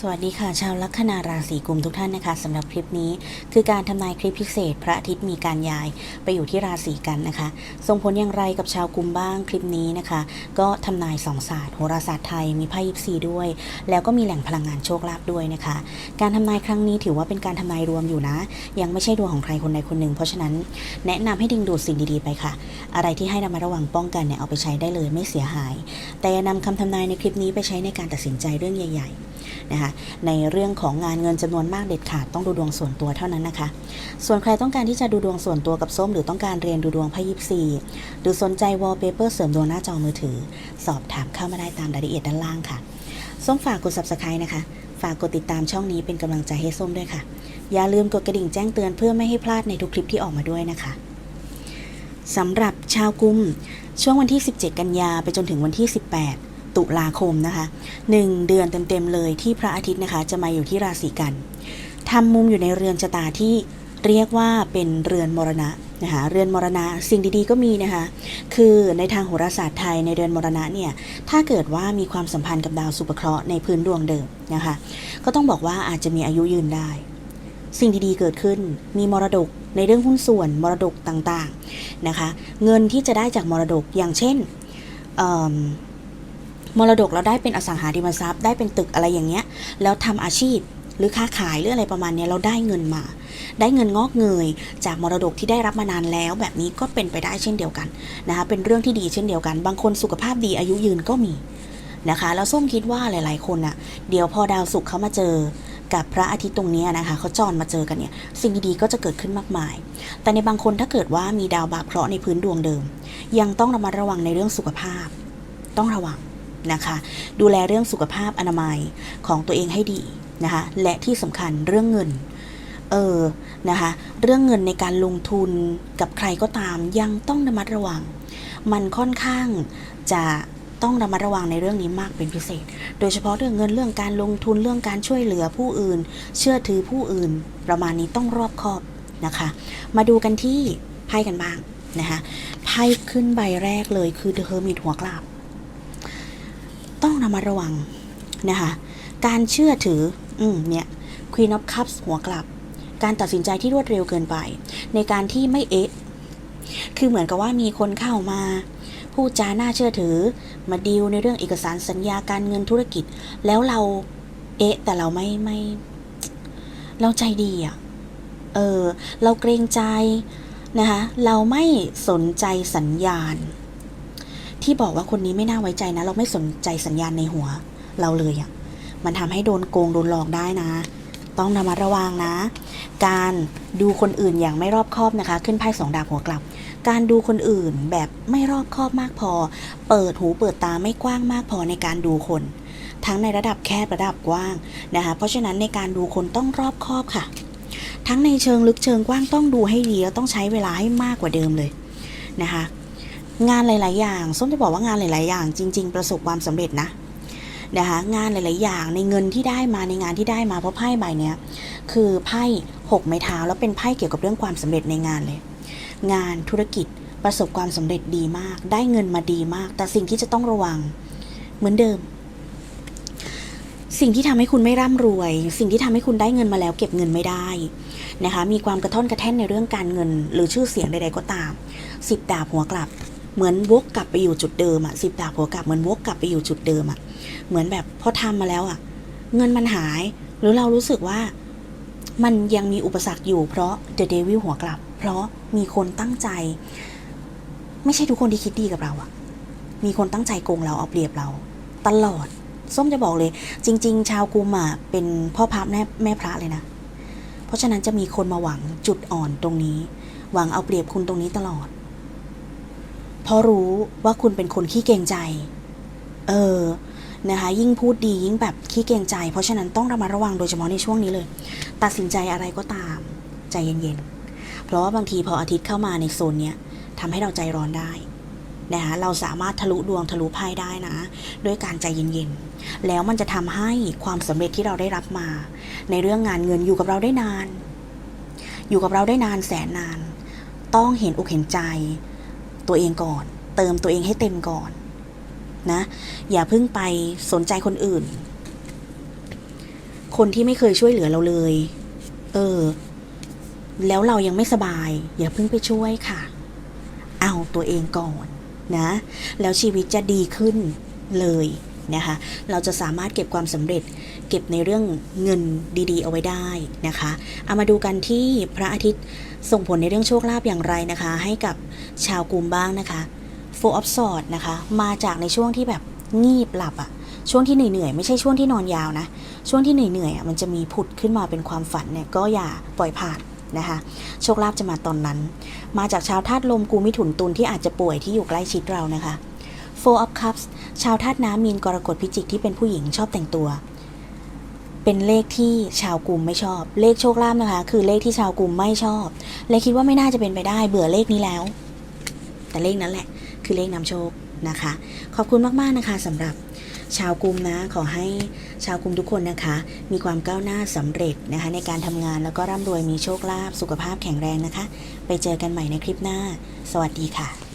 สวัสดีค่ะ ชาวลัคนาราศีกุมทุกท่านนะคะสำหรับคลิปนี้ คือการทำนายคลิปพิเศษ พระอาทิตย์มีการย้ายไปอยู่ที่ราศีกันนะคะ ส่งผลอย่างไรกับชาวกุมบ้างคลิปนี้นะคะ ก็ทำนายสองศาสตร์โหราศาสตร์ไทยมีไพ่ยิปซีด้วย แล้วก็มีแหล่งพลังงานโชคลาภด้วยนะคะ การทำนายครั้งนี้ถือว่าเป็นการทำนายรวมอยู่นะ ยังไม่ใช่ดวงของใครคนใดคนหนึ่ง เพราะฉะนั้นแนะนำให้ดึงดูดสิ่งดีๆไปค่ะ อะไรที่ให้ระมัดระวังป้องกันเนี่ยเอาไปใช้ได้เลยไม่เสียหาย แต่อย่านำคำทำนายในคลิปนี้ไปใช้ในการตัดสินใจเรื่องใหญ่ ๆ นะคะในเรื่องของงานเงินจำนวนมากเด็ดขาดต้องดูดวงส่วนตัวเท่านั้นนะคะ ส่วนใครต้องการที่จะดูดวงส่วนตัวกับส้ม หรือต้องการเรียนดูดวงไพ่ยิปซีหรือสนใจวอลเปเปอร์เสริมดวงหน้าจอมือถือ สอบถามเข้ามาได้ตามรายละเอียดด้านล่างค่ะ ส้มฝากกด subscribe นะคะ ฝากกดติดตามช่องนี้เป็นกำลังใจให้ส้มด้วยค่ะ อย่าลืมกดกระดิ่งแจ้งเตือนเพื่อไม่ให้พลาดในทุกคลิปที่ออกมาด้วยนะคะสำหรับชาวกุม ช่วงวันที่ 17 กันยาไปจนถึงวันที่ 18 ตุลาคมนะคะ1เดือนเต็มๆเลยที่พระอาทิตย์นะคะจะมาอยู่ที่ราศีกันทำมุมอยู่ในเรือนชะตาที่เรียกว่าเป็นเรือนมรณะนะคะเรือนมรณะสิ่งดีๆก็มีนะคะ คือในทางโหราศาสตร์ไทยในเรือนมรณะเนี่ยถ้าเกิดว่ามีความสัมพันธ์กับดาวสุภเคราะห์ในพื้นดวงเดิมนะคะ ก็ต้องบอกว่าอาจจะมีอายุยืนได้ สิ่งดีๆเกิดขึ้นมีมรดกในเรื่องหุ้นส่วนมรดกต่างๆนะคะ เงินที่จะได้จากมรดกอย่างเช่น มรดกเราได้เป็นอสังหาริมทรัพย์ได้เป็นตึกอะไรอย่างเงี้ย แล้วทำอาชีพหรือค้าขายหรืออะไรประมาณเนี้ยเราได้เงินมา ได้เงินงอกเงย จากมรดกที่ได้รับมานานแล้ว แบบนี้ก็เป็นไปได้เช่นเดียวกันนะคะเป็นเรื่องที่ดีเช่นเดียวกัน บางคนสุขภาพดีอายุยืนก็มีนะคะแล้วส้มคิดว่าหลายๆ คนอะเดี๋ยวพอดาวศุกร์เขามาเจอกับพระอาทิตย์ตรงนี้นะคะเขาจรมาเจอกันเนี่ยสิ่งดีๆก็จะเกิดขึ้นมากมาย แต่ในบางคนถ้าเกิดว่ามีดาวบาปเคราะห์ในพื้นดวงเดิม ยังต้องระมัดระวังในเรื่องสุขภาพ ต้องระวัง นะคะ ดูแลเรื่องสุขภาพอนามัยของตัวเองให้ดีนะคะ และที่สำคัญเรื่องเงิน เออ นะคะ เรื่องเงินในการลงทุนกับใครก็ตามยังต้องระมัดระวัง มันค่อนข้างจะต้องระมัดระวังในเรื่องนี้มากเป็นพิเศษ โดยเฉพาะเรื่องเงินเรื่องการลงทุนเรื่องการช่วยเหลือผู้อื่น เชื่อถือผู้อื่น ประมาณนี้ต้องรอบคอบนะคะ มาดูกันที่ไพ่กันบ้างนะคะ ไพ่ขึ้นใบแรกเลยคือเธอมีหัวกลับ ต้องระมัดระวังนะคะการเชื่อถืออืมเนี่ย Queen of Cups หัวกลับ การตัดสินใจที่รวดเร็วเกินไป ในการที่ไม่เอ๊ะ คือเหมือนกับว่ามีคนเข้ามาพูดจาน่าเชื่อถือ มาดีลในเรื่องเอกสารสัญญาการเงินธุรกิจ แล้วเราเอ๊ะ แต่เราไม่ไม่ เราใจดีอะ่ะ เออ เราเกรงใจนะคะ เราไม่สนใจสัญญาณ ที่บอกว่าคนนี้ไม่น่าไว้ใจนะ เราไม่สนใจสัญญาณในหัว เราเลยอะ่ะมันทำให้โดนโกงโดนหลอกได้นะ ต้องระมัดระวังนะ การดูคนอื่นอย่างไม่รอบคอบนะคะ ขึ้นไพ่สองดาบหัวกลับ การดูคนอื่นแบบไม่รอบคอบมากพอ เปิดหูเปิดตาไม่กว้างมากพอในการดูคน ทั้งในระดับแคบระดับกว้างนะคะ เพราะฉะนั้นในการดูคนต้องรอบคอบค่ะ ทั้งในเชิงลึกเชิงกว้างต้องดูให้ดีแล้วต้องใช้เวลาให้มากกว่าเดิมเลยนะคะ งานหลาย ๆ อย่างส้มจะบอกว่างานหลาย ๆ อย่าง จริง ๆ ประสบความสำเร็จนะนะคะงานหลาย ๆ อย่างในเงินที่ได้มาในงานที่ได้มาเพราะไพ่ใบเนี้ยคือไพ่หกไม้เท้าแล้วเป็นไพ่เกี่ยวกับเรื่องความสำเร็จในงานเลย งานธุรกิจประสบความสำเร็จดีมาก ได้เงินมาดีมาก แต่สิ่งที่จะต้องระวังเหมือนเดิม สิ่งที่ทำให้คุณไม่ร่ำรวย สิ่งที่ทำให้คุณได้เงินมาแล้วเก็บเงินไม่ได้นะคะมีความกระท่อนกระแท่นในเรื่องการเงิน หรือชื่อเสียงใด ๆ ก็ตามสิบดาบหัวกลับ เหมือนวกกลับไปอยู่จุดเดิมอะสิบดาบหัวกลับเหมือนวกกลับไปอยู่จุดเดิมอะเหมือนแบบพอทำมาแล้วอะเงินมันหาย หรือเรารู้สึกว่ามันยังมีอุปสรรคอยู่เพราะ The Devil หัวกลับ เพราะมีคนตั้งใจ ไม่ใช่ทุกคนที่คิดดีกับเราอะมีคนตั้งใจโกงเราเอาเปรียบเรา ตลอด ส้มจะบอกเลย จริง ๆ ชาวกุมอะเป็นพ่อพระแม่แม่พระเลยนะ เพราะฉะนั้นจะมีคนมาหวังจุดอ่อนตรงนี้ หวังเอาเปรียบคุณตรงนี้ตลอด เพราะรู้ว่าคุณเป็นคนขี้เกรงใจ เออนะคะยิ่งพูดดียิ่งแบบขี้เกรงใจ เพราะฉะนั้นต้องระมัดระวังโดยเฉพาะในช่วงนี้เลย ตัดสินใจอะไรก็ตาม ใจเย็นๆ เพราะว่าบางทีพออาทิตย์เข้ามาในโซนเนี้ยทำให้เราใจร้อนได้นะคะเราสามารถทะลุดวงทะลุไพ่ได้นะ ด้วยการใจเย็นๆ แล้วมันจะทำให้ความสำเร็จที่เราได้รับมา ในเรื่องงานเงินอยู่กับเราได้นาน อยู่กับเราได้นานแสนนาน ต้องเห็นอกเห็นใจ ตัวเองก่อน เติมตัวเองให้เต็มก่อนนะ อย่าเพิ่งไปสนใจคนอื่น คนที่ไม่เคยช่วยเหลือเราเลย เออ แล้วเรายังไม่สบาย อย่าเพิ่งไปช่วยค่ะ เอาตัวเองก่อนนะ แล้วชีวิตจะดีขึ้นเลย นะคะ เราจะสามารถเก็บความสำเร็จ เก็บในเรื่องเงินดีๆ เอาไว้ได้นะคะ เอามาดูกันที่พระอาทิตย์ส่งผลในเรื่องโชคลาภอย่างไรนะคะ ให้กับชาวกลุ่มบ้างนะคะ Four of sword นะคะ มาจากในช่วงที่แบบงีบหลับอะช่วงที่เหนื่อยๆไม่ใช่ช่วงที่นอนยาวนะ ช่วงที่เหนื่อยๆอะมันจะมีผุดขึ้นมาเป็นความฝันเนี่ยก็อย่าปล่อยผ่านนะคะโชคลาภจะมาตอนนั้น มาจากชาวธาตุลมกูมิถุนตุลที่อาจจะป่วยที่อยู่ใกล้ชิดเรานะคะ Four of Cups ชาวธาตุน้ำมีนกรกฎพิจิกที่เป็นผู้หญิงชอบแต่งตัว เป็นเลขที่ชาวกลุ่มไม่ชอบ เลขโชคลาภนะคะ คือเลขที่ชาวกลุ่มไม่ชอบ และคิดว่าไม่น่าจะเป็นไปได้เบื่อเลขนี้แล้ว แต่เลขนั้นแหละ คือเลขนำโชคนะคะ ขอบคุณมากๆนะคะสำหรับชาวกลุ่มนะขอให้ชาวกลุ่มทุกคนนะคะ มีความก้าวหน้าสำเร็จนะคะ ในการทำงานแล้วก็ร่ำรวยมีโชคลาภสุขภาพแข็งแรงนะคะ ไปเจอกันใหม่ในคลิปหน้า สวัสดีค่ะ